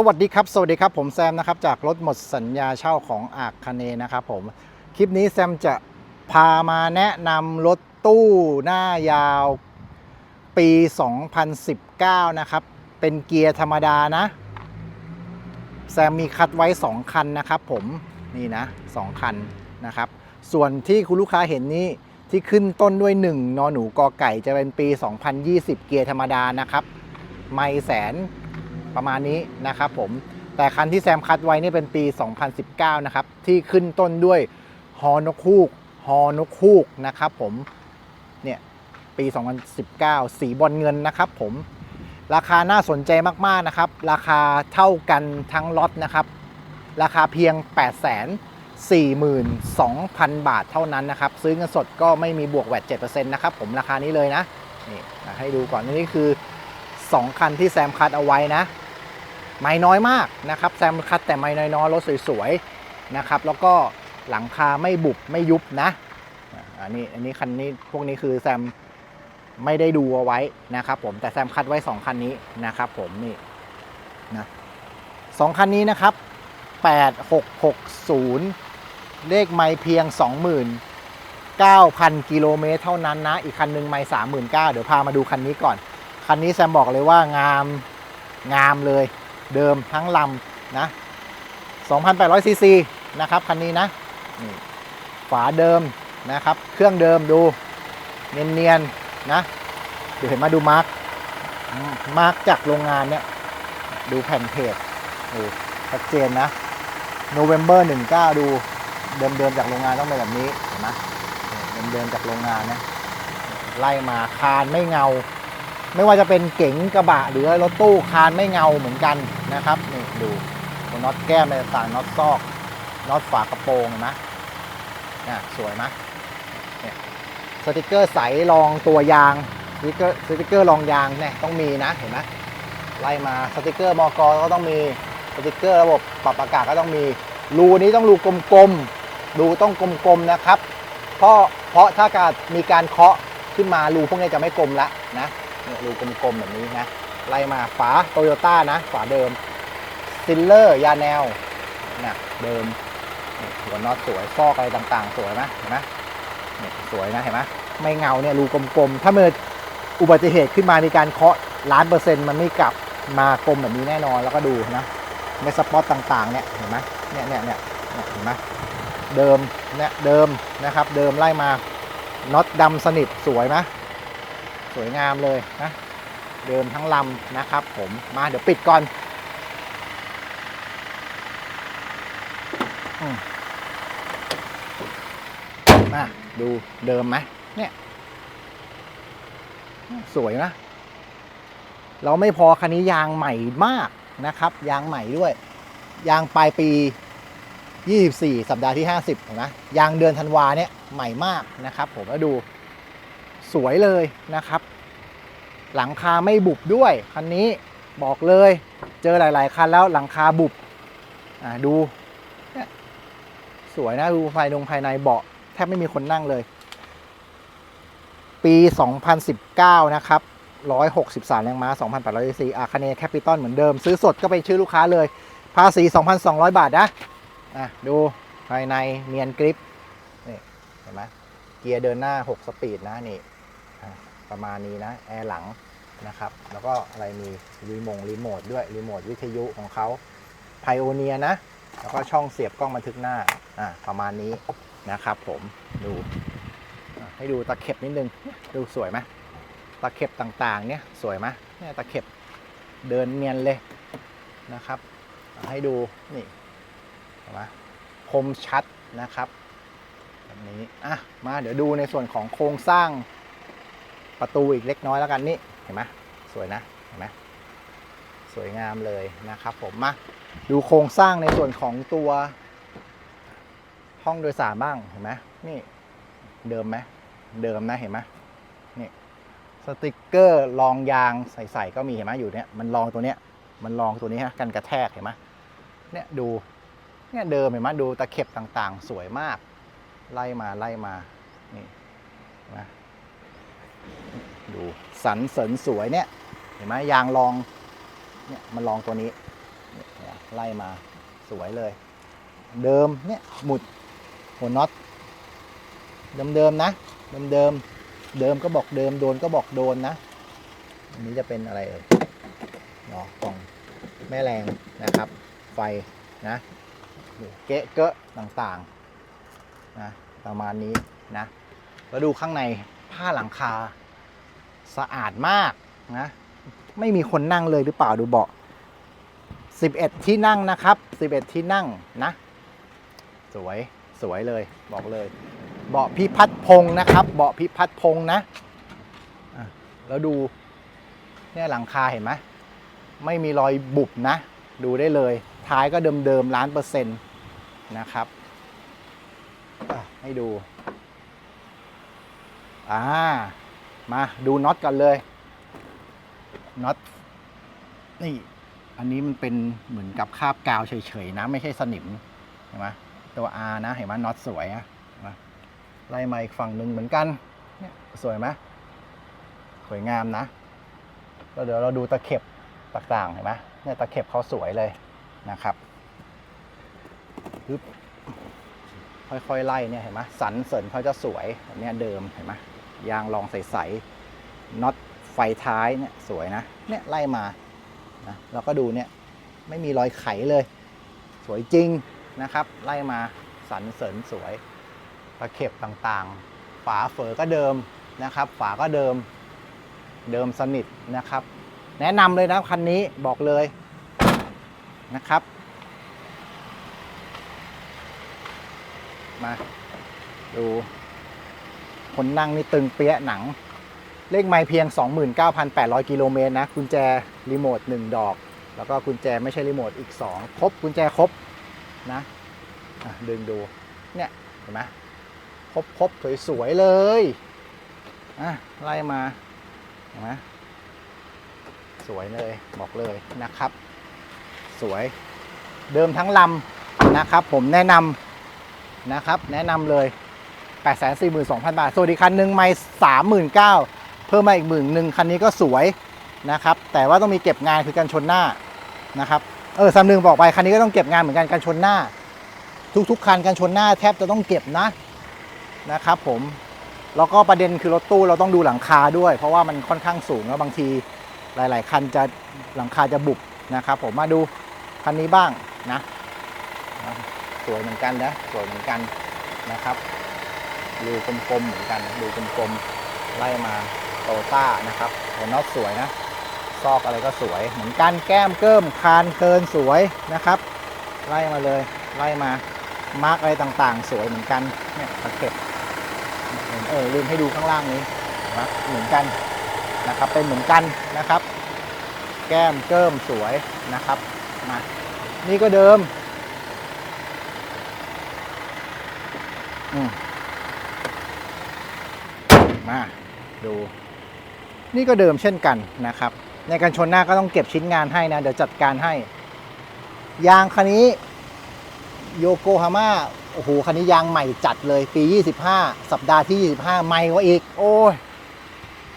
สวัสดีครับ สวัสดีครับ ผมแซมนะครับ จากรถหมดสัญญาเช่าของอากคเนนะครับผม คลิปนี้แซมจะพามาแนะนำรถตู้หน้ายาวปี 2019 นะครับ เป็นเกียร์ธรรมดานะ แซมมีคัดไว้ 2 คันนะครับผม นี่นะ 2 คันนะครับ ส่วนที่คุณลูกค้าเห็นนี่ที่ขึ้นต้นด้วย 1 นอหนูกอไก่จะเป็นปี 2020 เกียร์ธรรมดานะครับ ไม่แสน ประมาณนี้นะครับผมแต่คันที่แซมคัดไว้นี่เป็นปี 2019 นะครับ ที่ขึ้นต้นด้วยฮอนกฮูกฮอนกฮูกนะครับผมเนี่ยปี 2019 สีบอลเงินนะครับผมราคาน่าสนใจมากๆนะครับ ราคาเท่ากันทั้งล็อตนะครับ ราคาเพียง8 4 2 0 0 0 บาทเท่านั้นนะครับ ซื้อเงินสดก็ไม่มีบวกแวด7%นะครับผมราคานี้เลยนะนี่ให้ดูก่อนนี่คือ 2 คันที่แซมคัดเอาไว้นะ ไม่น้อยมากนะครับแซมคัดแต่ไม่น้อยๆรถสวยๆนะครับแล้วก็หลังคาไม่บุบไม่ยุบนะอันนี้อันนี้คันนี้พวกนี้คือแซมไม่ได้ดูเอาไว้นะครับผมแต่แซมคัดไว้ 2 คันนี้นะครับผมนี่นะสองคันนี้นะครับ 8660 เลขไม่เพียง 29,000 กิโลเมตรเท่านั้นนะ อีกคันหนึ่งไม่39,000 เดี๋ยวพามาดูคันนี้ก่อน คันนี้แซมบอกเลยว่างามงามเลย เดิมทั้งลำนะ 2,800ซีซีนะครับคันนี้นะนี่ฝาเดิมนะครับ เครื่องเดิมดูเนียนๆนะเดี๋ยวเห็นมาดูมาร์กมาร์กจากโรงงานเนี่ย ดูแผ่นเพจดูชัดเจนนะ November 19ดูเดิมๆจากโรงงานต้องเป็นแบบนี้เห็นไหมเดิมๆจากโรงงานนะไล่มาคานไม่เงา ไม่ว่าจะเป็นเก๋งกระบะหรือรถตู้คานไม่เงาเหมือนกัน นะครับนี่ดูตัวน็อตแก้มอะไรต่างน็อตซอกน็อตฝากระโปรงเห็นไหมเนี่ยสวยไหมเนี่ยสติกเกอร์ใสรองตัวยางสติกเกอร์สติกเกอร์รองยางเนี่ยต้องมีนะเห็นไหมไล่มาสติกเกอร์มอกก็ต้องมีสติกเกอร์ระบบปรับอากาศก็ต้องมีรูนี้ต้องรูกลมๆรูต้องกลมๆนะครับ เพราะเพราะถ้าการมีการเคาะขึ้นมารูพวกนี้จะไม่กลมละนะเนี่ยรูกลมๆแบบนี้นะ ไล่มาฝาโตโยต้านะฝาเดิมซิลเลอร์ยาแนวนะเดิมหัวน็อตสวยซอกอะไรต่างๆ สวยไหมเห็นไหมนี่สวยนะเห็นไหมไม่เงาเนี่ยรูกลมๆ ถ้าเมื่ออุบัติเหตุขึ้นมามีการเคาะล้านเปอร์เซ็นต์มันไม่กลับมากลมแบบนี้แน่นอนแล้วก็ดูนะในสปอตต่างๆเนี่ยเห็นไหมเนี่ยเนี่ยเนี่ยเห็นไหมเดิมเนี่ยเดิมนะครับ เดิมไล่มาน็อตดำสนิทสวยไหมสวยงามเลยนะ เดิมทั้งลำนะครับผมมาเดี๋ยวปิดก่อนอมมาดูเดิมไหมเนี่ยสวยนะ เราไม่พอคันนี้ยางใหม่มากนะครับ ยางใหม่ด้วย ยางปลายปี 24 สัปดาห์ที่ 50เห็นไหมยางเดือนธันวาเนี่ยใหม่มากนะครับ ผมแล้วดูสวยเลยนะครับ หลังคาไม่บุบด้วยคันนี้บอกเลยเจอหลาย ๆ คันแล้วหลังคาบุบอ่าดูสวยนะดูภายนงภายในเบาะแทบไม่มีคนนั่งเลย ปี 2019 นะครับ 163 แรงม้า 2,800ซีอาคาเนแคปิตอลเหมือนเดิม ซื้อสดก็เป็นชื่อลูกค้าเลย ภาษี 2,200 บาทนะอะดูภายในเนียนกริปนี่เห็นไหมเกียร์เดินหน้า 6 สปีดนะนี่ ประมาณนี้นะแอร์หลังนะครับ แล้วก็อะไรมีรีโมงรีโมทด้วยรีโมทวิทยุของเขาไพโอเนียนะ แล้วก็ช่องเสียบกล้องบันทึกหน้าอ่าประมาณนี้นะครับ ผมดูให้ดูตะเข็บนิดนึงดูสวยไหมตะเข็บต่างๆ เนี่ยสวยไหมเนี่ยตะเข็บเดินเนียนเลยนะครับ ให้ดูนี่เห็นไหมคมชัดนะครับแบบนี้อะมาเดี๋ยวดูในส่วนของโครงสร้าง ประตูอีกเล็กน้อยแล้วกันนี่เห็นไหมสวยนะเห็นไหมสวยงามเลยนะครับผมมาดูโครงสร้างในส่วนของตัวห้องโดยสารบ้างเห็นไหมนี่เดิมไหมเดิมนะเห็นไหมนี่สติกเกอร์รองยางใส่ๆก็มีเห็นไหมอยู่เนี้ยมันรองตัวเนี้ยมันรองตัวนี้ฮะกันกระแทกเห็นไหมเนี่ยดูเนี่ยเดิมเห็นไหมดูตะเข็บต่างๆ สวยมาก ไล่มาไล่มานี่นไหม ดูสันเสริญสวยเนี่ย เห็นไหมยางรองเนี่ยมันรองตัวนี้ไล่มาสวยเลย เดิมเนี่ยหมุดหัวน็อตเดิมๆนะเดิมๆเดิมก็บอกเดิมโดนก็บอกโดนนะอันนี้จะเป็นอะไรเอ่ยเนาะกล่องแม่แรงนะครับ ไฟนะเกะเกะต่างๆนะประมาณนี้นะแล้วดูข้างใน ผ้าหลังคา สะอาดมากนะ ไม่มีคนนั่งเลยหรือเปล่าดูเบาะ11 ที่นั่งนะครับ 11 ที่นั่งนะ สวยสวยเลยบอกเลย เบาะพิพัฒพงศ์นะครับ เบาะพิพัฒพงศ์นะแล้วดูเนี่ยหลังคาเห็นไหมไม่มีรอยบุบนะ ดูได้เลย ท้ายก็เดิมๆล้านเปอร์เซ็นต์นะครับให้ดู อ่า มาดูน็อตกันเลย น็อต นี่ อันนี้มันเป็นเหมือนกับคาบกาวเฉยๆนะ ไม่ใช่สนิม เห็นไหมตัว R นะ เห็นไหมน็อตสวยอะไล่มาอีกฝั่งหนึ่งเหมือนกัน เนี่ยสวยไหมสวยงามนะ แล้วเดี๋ยวเราดูตะเข็บต่างๆเห็นไหมเนี่ยตะเข็บเขาสวยเลยนะครับปึ๊บค่อยๆไล่เนี่ยเห็นไหมสันเสริญเขาจะสวยอันเนี้ยเดิมเห็นไหม ยางรองใสๆน็อตไฟท้ายเนี่ยสวยนะเนี่ยไล่มานะเราก็ดูเนี่ยไม่มีรอยไขเลย สวยจริงนะครับ ไล่มาสันเสริญสวยตะเข็บต่างๆ ฝาเฝอก็เดิมนะครับ ฝาก็เดิมเดิมสนิทนะครับ แนะนำเลยนะคันนี้บอกเลยนะครับ มาดู คนนั่งนี่ตึงเปี้ยหนัง เลขไม่เพียง 29,800 กิโลเมตรนะกุญแจรีโมท 1 ดอก แล้วก็กุญแจไม่ใช่รีโมทอีก 2 ครบกุญแจครบนะะดึงดูเนี่ยเห็นไหมครบครบสวยๆเลยอะไล่มาเห็นไหมสวยเลยบอกเลยนะครับ สวยเดิมทั้งลำนะครับ ผมแนะนำนะครับ แนะนำเลย 842,000 บาท ส่วัสดีคันหนึ่งไม่39,000 เพิ่มมาอีกหมื่นหนึ่งคันนี้ก็สวยนะครับ แต่ว่าต้องมีเก็บงานคือกันชนหน้านะครับ เออสามหนึ่งบอกไปคันนี้ก็ต้องเก็บงานเหมือนกันกันชนหน้า ทุกๆคันกันชนหน้าแทบจะต้องเก็บนะนะครับผม แล้วก็ประเด็นคือรถตู้เราต้องดูหลังคาด้วย เพราะว่ามันค่อนข้างสูงแล้วบางทีหลาย ๆ คันจะหลังคาจะบุบนะครับ ผมมาดูคันนี้บ้างนะ สวยเหมือนกันนะสวยเหมือนกันนะครับ ดูกลมๆเหมือนกันดูกลมๆไล่มาโตต้านะครับหัวน็อตสวยนะซอกอะไรก็สวย เหมือนกันแก้มเกิมคานเคินสวยนะครับ ไล่มาเลยไล่มามาร์กอะไรต่างๆ สวยเหมือนกันเนี่ยตะเข็บเออลืมให้ดูข้างล่างนี้นะเหมือนกันนะครับเป็นเหมือนกันนะครับ แก้มเกิมสวยนะครับมานี่ก็เดิมอืม มาดู นี่ก็เดิมเช่นกันนะครับ ในการชนหน้าก็ต้องเก็บชิ้นงานให้นะ เดี๋ยวจัดการให้ ยางคันนี้โยโกฮาม่าโอ้โหคันนี้ยางใหม่จัดเลยปี 25 สัปดาห์ที่ 25 ใหม่กว่าอีก โอ้ย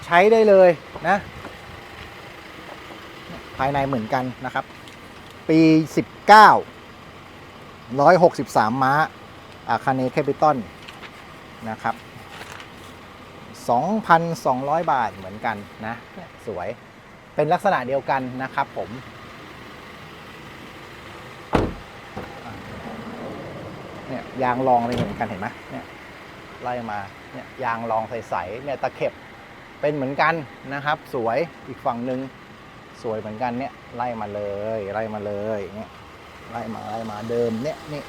ใช้ได้เลยนะ ภายในเหมือนกันนะครับ ปี 19 163 ม้าอาคาเนแคปิตอลนะครับ 2,200 บาทเหมือนกันนะสวยเป็นลักษณะเดียวกันนะครับผม เนี่ยยางรองอะไรเหมือนกันเห็นไหมเนี่ยไล่มาเนี่ยยางรองใสๆเนี่ยตะเข็บเป็นเหมือนกันนะครับ สวยอีกฝั่งหนึ่งสวยเหมือนกันเนี่ยไล่มาเลยไล่มาเลยเนี่ยไล่มาไล่มาเดิมเนี่ยนี่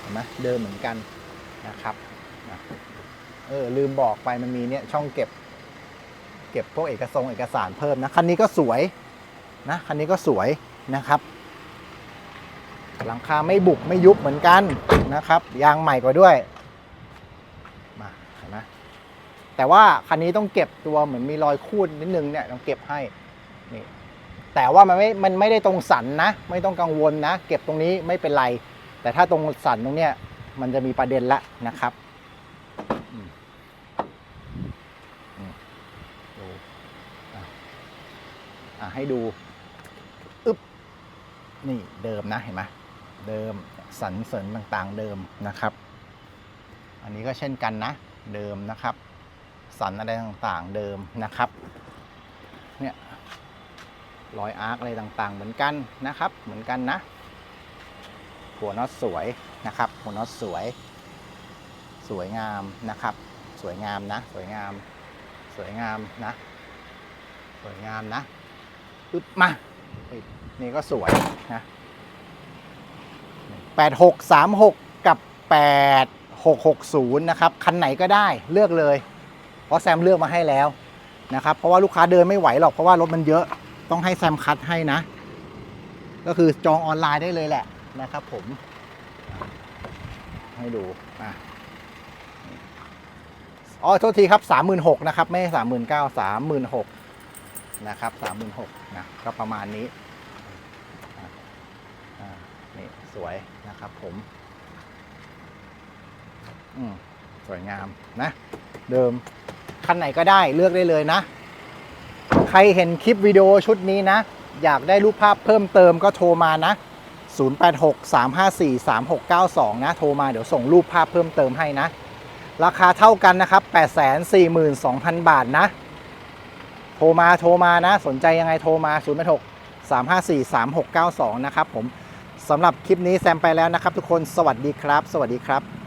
เห็นไหมเดิมเหมือนกันนะครับนะ เออลืมบอกไปมันมีเนี่ยช่องเก็บ เก็บพวกเอกสงเอกสารเพิ่มนะคันนี้ก็สวยนะคันนี้ก็สวยนะครับหลังคาไม่บุกไม่ยุบเหมือนกันนะครับ ยางใหม่กว่าด้วยมาเห็นไหมแต่ว่าคันนี้ต้องเก็บตัวเหมือนมีรอยคูดนิดนึงเนี่ยต้องเก็บให้นี่แต่ว่ามันไม่มันไม่ได้ตรงสันนะ ไม่ต้องกังวลนะ เก็บตรงนี้ไม่เป็นไร แต่ถ้าตรงสันตรงเนี้ยมันจะมีประเด็นละนะครับอืมอืมดูอะอะ ให้ดูอึ๊บนี่เดิมนะเห็นไหมเดิมสันเสริญต่างๆเดิมนะครับ อันนี้ก็เช่นกันนะ เดิมนะครับ สันอะไรต่างๆเดิมนะครับเนี่ยรอยอาร์คอะไรต่างๆ เหมือนกันนะครับ เหมือนกันนะ หัวน็อตสวยนะครับ หัวน็อตสวย สวยงามนะครับ สวยงามนะ สวยงาม สวยงามนะ สวยงามนะ ปึ๊บมานี่ก็สวยนะ8636กับ8660นะครับคันไหนก็ได้เลือกเลย เพราะแซมเลือกมาให้แล้วนะครับ เพราะว่าลูกค้าเดินไม่ไหวหรอกเพราะว่ารถมันเยอะต้องให้แซมคัดให้นะ ก็คือจองออนไลน์ได้เลยแหละนะครับผม ให้ดูอะอ๋อโทษทีครับ 36,000นะครับ ไม่ใช่39,000 36,000น นะครับ36,000นะก็ประมาณนี้นี่สวยนะครับผมอืมสวยงามนะ เดิมคันไหนก็ได้เลือกได้เลยนะ ใครเห็นคลิปวิดีโอชุดนี้นะ อยากได้รูปภาพเพิ่มเติมก็โทรมานะ 0863543692 นะ โทรมาเดี๋ยวส่งรูปภาพเพิ่มเติมให้นะ ราคาเท่ากันนะครับ 842,000 บาทนะ โทรมาโทรมานะ สนใจยังไงโทรมา086 354 3692 นะครับผมสำหรับคลิปนี้แซมไปแล้วนะครับทุกคนสวัสดีครับ สวัสดีครับ